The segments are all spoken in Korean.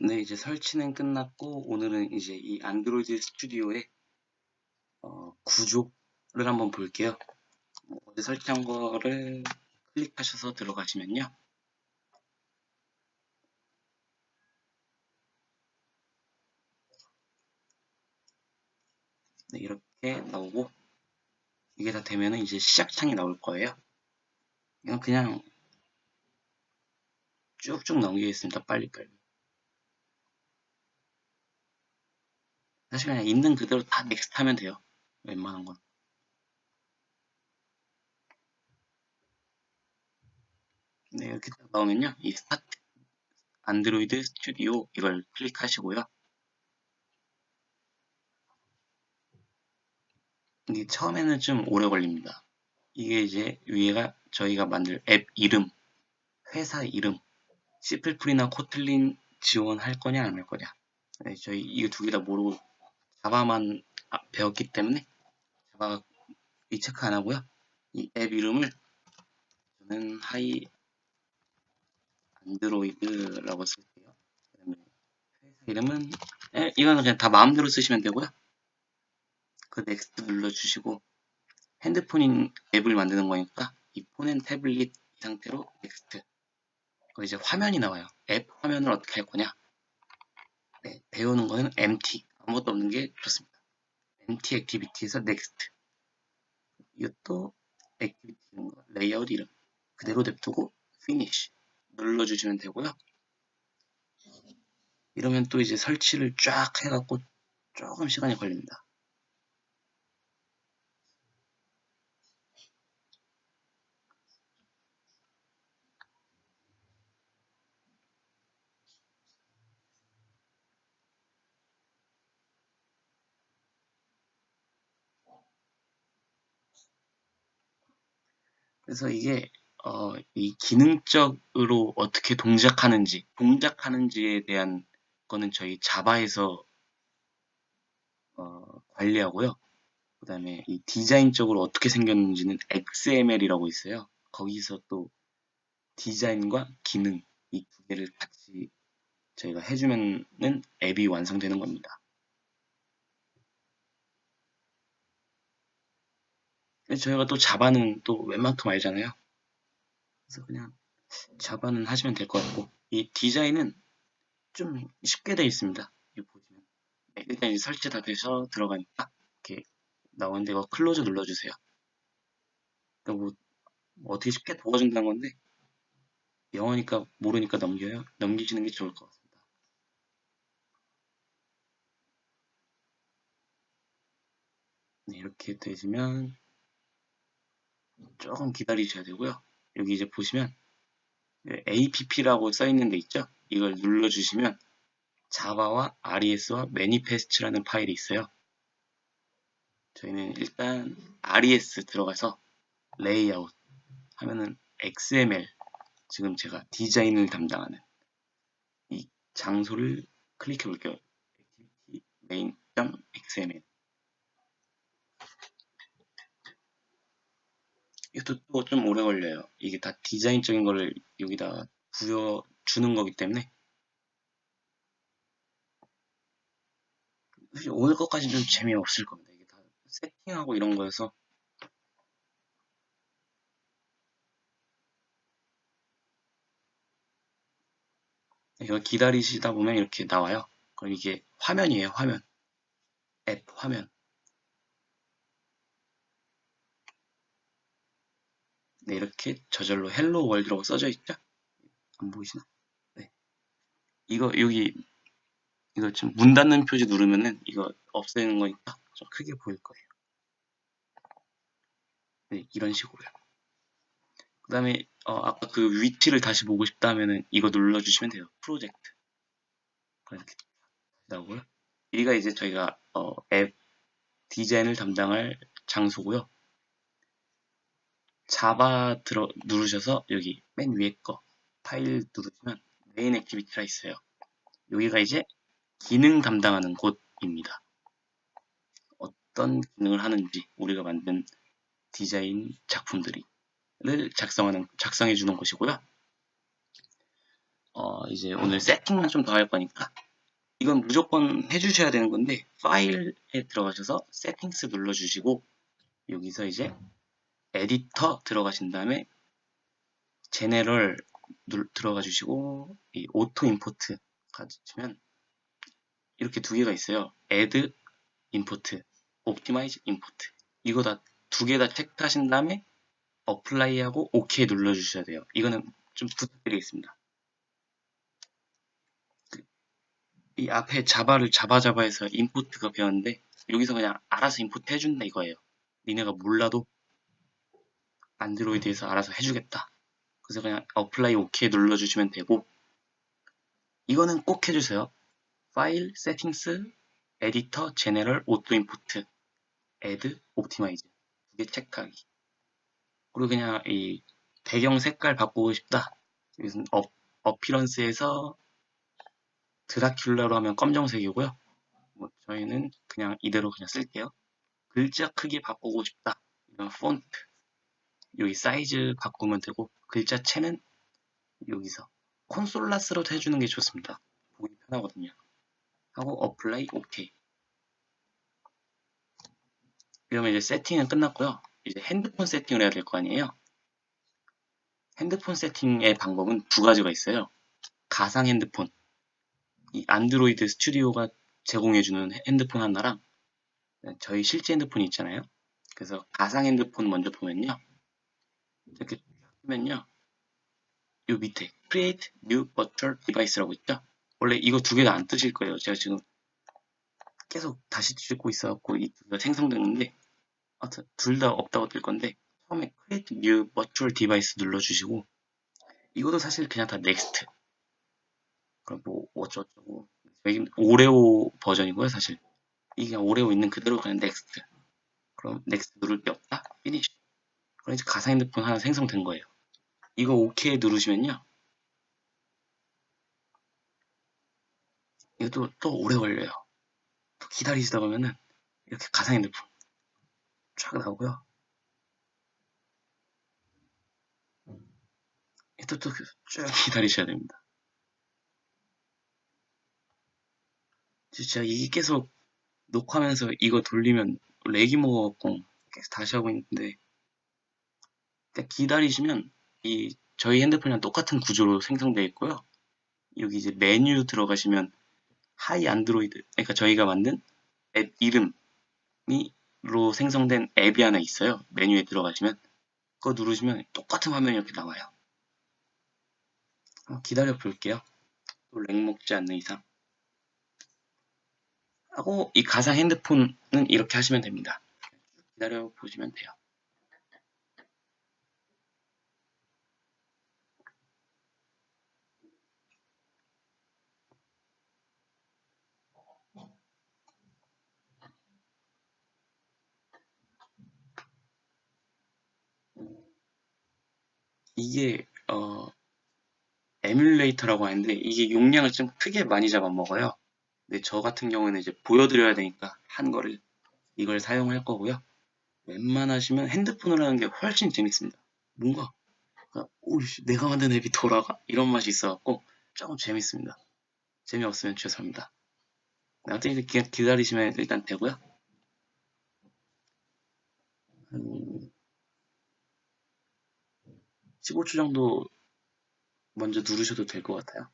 네, 이제 설치는 끝났고 오늘은 이제 이 안드로이드 스튜디오의 어, 구조를 한번 볼게요. 뭐 어제 설치한 거를 클릭하셔서 들어가시면요. 네, 이렇게 나오고 이게 다 되면은 이제 시작창이 나올 거예요. 이건 그냥 쭉쭉 넘기겠습니다. 빨리빨리. 사실 그냥 있는 그대로 다 넥스트 하면 돼요. 웬만한 건. 네, 이렇게 딱 나오면요. 이 스타트 안드로이드 스튜디오 이걸 클릭하시고요. 이게 처음에는 좀 오래 걸립니다. 이게 이제 위에가 저희가 만들 앱 이름, 회사 이름, 시플풀이나 코틀린 지원할 거냐 안 할 거냐. 네, 저희 이거 두 개 다 모르고 자바만 아, 배웠기 때문에 자바 이 체크 안 하고요. 이 앱 이름을 저는 하이 안드로이드라고 쓸게요. 그다음에 회사 이름은 에, 이거는 그냥 다 마음대로 쓰시면 되고요. 그 넥스트 눌러주시고 핸드폰인 앱을 만드는 거니까 이 폰앤 태블릿 이 상태로 넥스트 그 이제 화면이 나와요. 앱 화면을 어떻게 할 거냐 네, 배우는 거는 MT 아무것도 없는 게 좋습니다. MT 액티비티에서 넥스트 이것도 거 레이아웃 이름 그대로 냅두고 피니쉬 눌러주시면 되고요. 이러면 또 이제 설치를 쫙 해갖고 조금 시간이 걸립니다. 그래서 이게 어, 이 기능적으로 어떻게 동작하는지, 동작하는지에 대한 거는 저희 자바에서 어, 관리하고요. 그 다음에 이 디자인적으로 어떻게 생겼는지는 XML이라고 있어요. 거기서 또 디자인과 기능 이 두 개를 같이 저희가 해주면은 앱이 완성되는 겁니다. 저희가 또 자바는 또 웬만큼 알잖아요. 그래서 그냥 자바는 하시면 될 것 같고 이 디자인은 좀 쉽게 되어 있습니다. 이 보시면 네, 일단 이제 설치 다 돼서 들어가니까 이렇게 나오는데 이거 클로즈 눌러주세요. 그러니까 뭐, 뭐 어떻게 쉽게 도와준다는 건데 영어니까 모르니까 넘겨요. 넘기시는 게 좋을 것 같습니다. 네, 이렇게 되시면 조금 기다리셔야 되고요. 여기 이제 보시면 app라고 써 있는 데 있죠? 이걸 눌러주시면 자바와 res와 manifest라는 파일이 있어요. 저희는 일단 res 들어가서 layout 하면은 xml 지금 제가 디자인을 담당하는 이 장소를 클릭해 볼게요. main.xml 이것도 또 좀 오래 걸려요. 이게 다 디자인적인 거를 여기다 부여 주는 거기 때문에 오늘 것까지 좀 재미없을 겁니다. 이게 다 세팅하고 이런 거여서 이거 기다리시다 보면 이렇게 나와요. 그럼 이게 화면이에요, 화면. 앱 화면. 네, 이렇게 저절로 헬로 월드라고 써져 있죠? 안 보이시나? 네. 이거 여기 이거 지금 문 닫는 표지 누르면은 이거 없애는 거니까 좀 크게 보일 거예요. 네, 이런 식으로요. 그 다음에 어, 아까 그 위치를 다시 보고 싶다 하면은 이거 눌러주시면 돼요. 프로젝트. 이렇게 나오고요. 여기가 이제 저희가 어, 앱 디자인을 담당할 장소고요. 자바 들어 누르셔서 여기 맨 위에 거 파일 누르시면 메인 액티비티가 있어요. 여기가 이제 기능 담당하는 곳입니다. 어떤 기능을 하는지 우리가 만든 디자인 작품들이를 작성하는 작성해 주는 곳이고요. 어, 이제 오늘 세팅만 좀 더 할 거니까 이건 무조건 해주셔야 되는 건데 파일에 들어가셔서 세팅스 눌러주시고 여기서 이제 에디터 들어가신 다음에 제네럴 들어가 주시고 이 오토 임포트 가지면 이렇게 두 개가 있어요. add 임포트, optimize 임포트 이거 다 두 개 다 체크하신 다음에 apply하고 OK 눌러 주셔야 돼요. 이거는 좀 부탁드리겠습니다. 이 앞에 자바를 자바자바해서 임포트가 배웠는데 여기서 그냥 알아서 임포트 해준다 이거예요. 니네가 몰라도 안드로이드에서 알아서 해주겠다. 그래서 그냥 apply OK 눌러주시면 되고 이거는 꼭 해주세요. 파일, 세팅스, 에디터, 제네럴, 오토 임포트, add, optimize 두 개 체크하기. 그리고 그냥 이 배경 색깔 바꾸고 싶다. 여기서는 어, 어피런스에서 드라큘라로 하면 검정색이고요. 뭐 저희는 그냥 이대로 그냥 쓸게요. 글자 크기 바꾸고 싶다. 이런 폰트. 여기 사이즈 바꾸면 되고 글자체는 여기서 콘솔라스로도 해주는 게 좋습니다. 보기 편하거든요. 하고 어플라이 오케이. 이러면 이제 세팅은 끝났고요. 이제 핸드폰 세팅을 해야 될 거 아니에요. 핸드폰 세팅의 방법은 두 가지가 있어요. 가상 핸드폰. 이 안드로이드 스튜디오가 제공해주는 핸드폰 하나랑 저희 실제 핸드폰이 있잖아요. 그래서 가상 핸드폰 먼저 보면요. 이렇게 하면요. 요 밑에 Create New Virtual Device라고 있죠. 원래 이거 두개다안 뜨실 거예요. 제가 지금 계속 다시 찍고 있어갖고 이 두 개가 생성됐는데 하여튼 둘 다 없다고 뜰 건데 처음에 Create New Virtual Device 눌러주시고 이것도 사실 그냥 다 Next 그럼 뭐 어쩌고저쩌고 오레오 버전이고요 사실 이게 오레오 있는 그대로 그냥 Next 그럼 Next 누를 게 없다 Finish 이제 가상 핸드폰 하나 생성된 거예요. 이거 OK 누르시면요. 이것도 또 오래 걸려요. 또 기다리시다 보면은 이렇게 가상 핸드폰 쫙 나오고요. 또또쭉 기다리셔야 됩니다. 진짜 이게 계속 녹화하면서 이거 돌리면 렉이 먹어갖고 계속 다시 하고 있는데 기다리시면 이 저희 핸드폰이랑 똑같은 구조로 생성되어 있고요. 여기 이제 메뉴 들어가시면 하이 안드로이드 그러니까 저희가 만든 앱 이름이로 생성된 앱이 하나 있어요. 메뉴에 들어가시면 그거 누르시면 똑같은 화면이 이렇게 나와요. 기다려 볼게요. 또 렉 먹지 않는 이상. 하고 이 가상 핸드폰은 이렇게 하시면 됩니다. 기다려 보시면 돼요. 이게 어 에뮬레이터라고 하는데 이게 용량을 좀 크게 많이 잡아먹어요. 근데 저 같은 경우는 이제 보여드려야 되니까 한 거를 이걸 사용할 거고요. 웬만하시면 핸드폰으로 하는 게 훨씬 재밌습니다. 뭔가 오씨 내가 만든 앱이 돌아가? 이런 맛이 있어갖고 조금 재밌습니다. 재미없으면 죄송합니다. 아무튼 이렇게 기다리시면 일단 되고요. 한 15초 정도 먼저 누르셔도 될 것 같아요.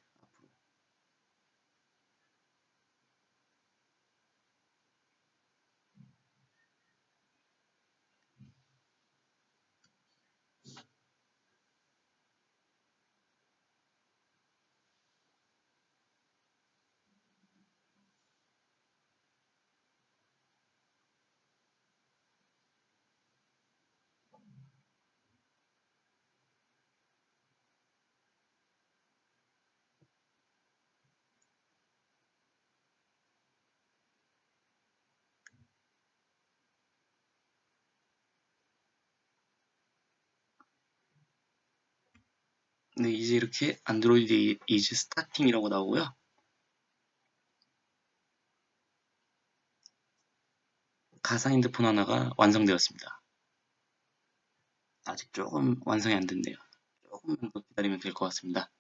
네, 이제 이렇게 안드로이드 이제 스타팅이라고 나오고요. 가상 핸드폰 하나가 완성되었습니다. 아직 조금 완성이 안 됐네요. 조금만 더 기다리면 될 것 같습니다.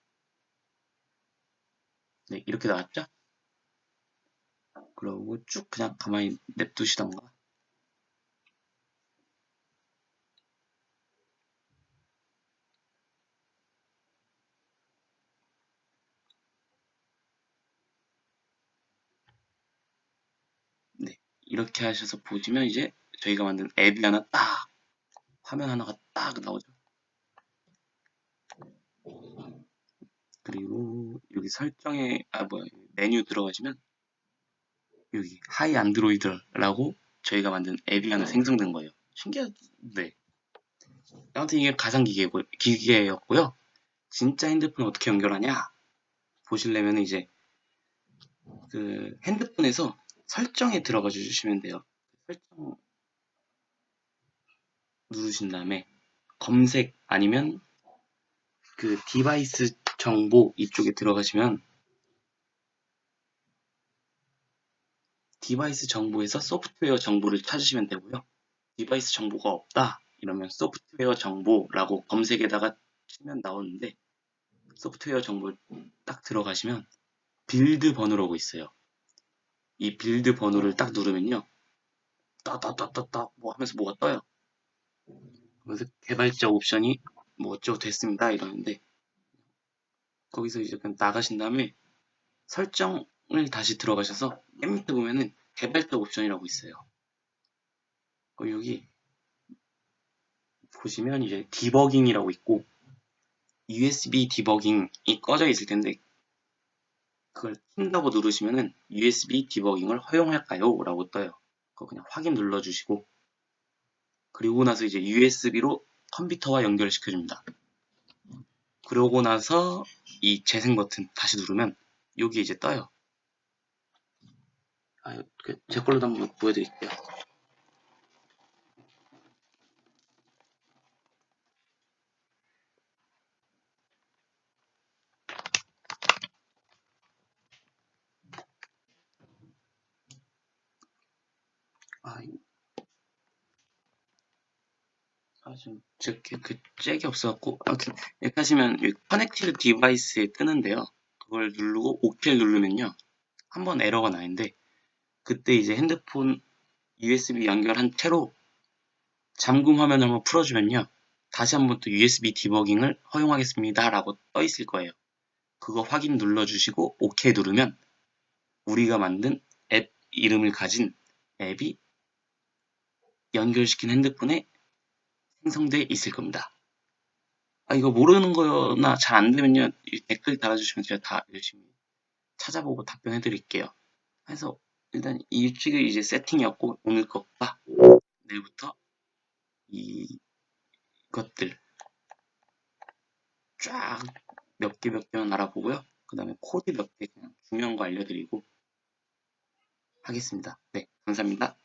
네, 이렇게 나왔죠? 그러고 쭉 그냥 가만히 냅두시던가. 네, 하셔서 보시면 이제 저희가 만든 앱이 하나 딱 화면 하나가 딱 나오죠. 그리고 여기 설정에 아 뭐야 메뉴 들어가시면 여기 하이 안드로이드라고 저희가 만든 앱이 하나 생성된 거예요. 신기하네. 아무튼 이게 가상 기계고, 기계였고요. 진짜 핸드폰 어떻게 연결하냐 보시려면 이제 그 핸드폰에서 설정에 들어가 주시면 돼요. 설정 누르신 다음에 검색 아니면 그 디바이스 정보 이쪽에 들어가시면 디바이스 정보에서 소프트웨어 정보를 찾으시면 되고요. 디바이스 정보가 없다 이러면 소프트웨어 정보라고 검색에다가 치면 나오는데 소프트웨어 정보를 딱 들어가시면 빌드 번호라고 있어요. 이 빌드 번호를 딱 누르면요. 따따따따따 뭐 하면서 뭐가 떠요. 그래서 개발자 옵션이 뭐 어쩌고 됐습니다 이러는데 거기서 이제 그냥 나가신 다음에 설정을 다시 들어가셔서 맨 밑에 보면은 개발자 옵션이라고 있어요. 어, 여기 보시면 이제 디버깅이라고 있고 USB 디버깅이 꺼져 있을 텐데 그걸 킨다고 누르시면은 USB 디버깅을 허용할까요? 라고 떠요. 그거 그냥 확인 눌러주시고 그리고 나서 이제 USB로 컴퓨터와 연결시켜줍니다. 그러고 나서 이 재생 버튼 다시 누르면 여기 이제 떠요. 아, 그제 걸로도 한번 보여드릴게요. 아, 아, 지금 제그 그 잭이 없어갖고 아무튼 이렇게 하시면 커넥티드 디바이스에 뜨는데요. 그걸 누르고 OK 누르면요. 한번 에러가 나는데 그때 이제 핸드폰 USB 연결한 채로 잠금 화면을 한번 풀어주면요. 다시 한번 또 USB 디버깅을 허용하겠습니다. 라고 떠 있을 거예요. 그거 확인 눌러주시고 OK 누르면 우리가 만든 앱 이름을 가진 앱이 연결시킨 핸드폰에 생성돼 있을 겁니다. 아, 이거 모르는 거나 잘 안 되면요. 댓글 달아주시면 제가 다 열심히 찾아보고 답변해 드릴게요. 그래서 일단 이쪽이 이제 세팅이었고 오늘 것과 내일부터 이 것들 쫙 몇 개 몇 개만 알아보고요. 그 다음에 코드 몇 개 그냥 중요한 거 알려드리고 하겠습니다. 네, 감사합니다.